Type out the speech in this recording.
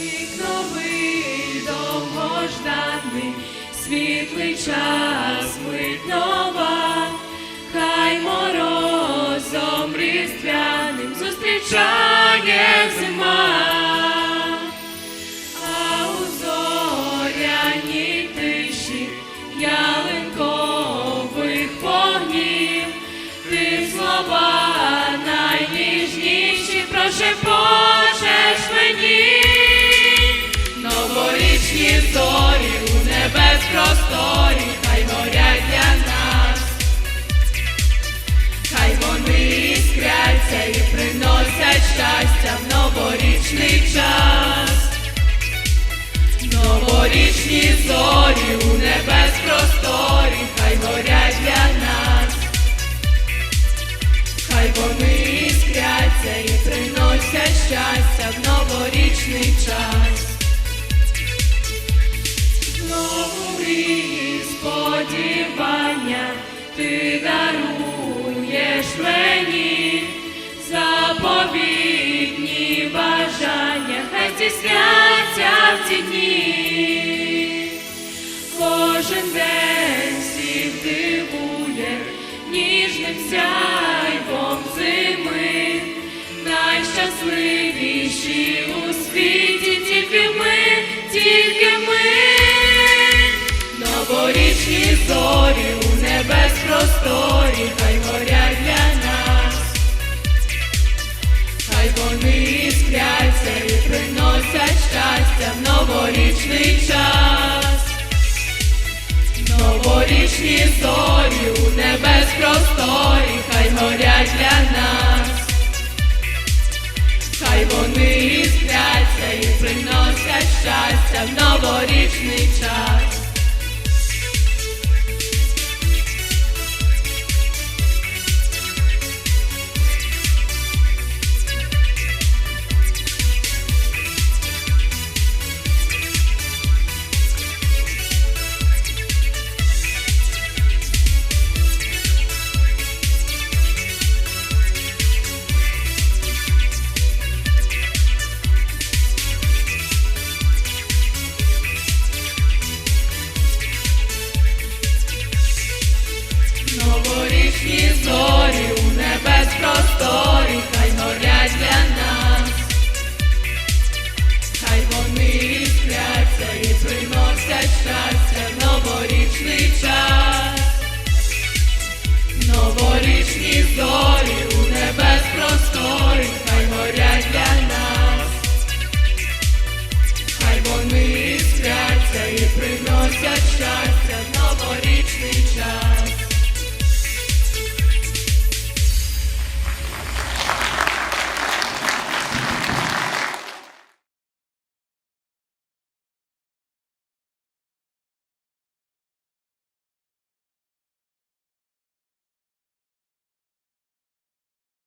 Рік новий довгожданий, світлий час мить нова, хай морозом різдвяним зустрічає зима, а у зоряній тиші ялинкових вогнів, ти слова найніжніші прошепо. Новорічні зорі у небес просторі, хай горять для нас, хай вони іскряться і приносять щастя в новорічний час. Ти даруєш мені заповітні бажання, хай здійсняться в ці дні. Кожен день всіх дивує ніжним сяйвом зими, найщасливіші у світі тільки ми, тільки ми. Новорічні зорі просторі, хай горять для нас, хай вони іскряться і приносять щастя в новорічний час. Новорічні зорі у небес просторі, хай горять для нас, хай вони іскряться і приносять щастя в новорічний час. Trójmorska Świat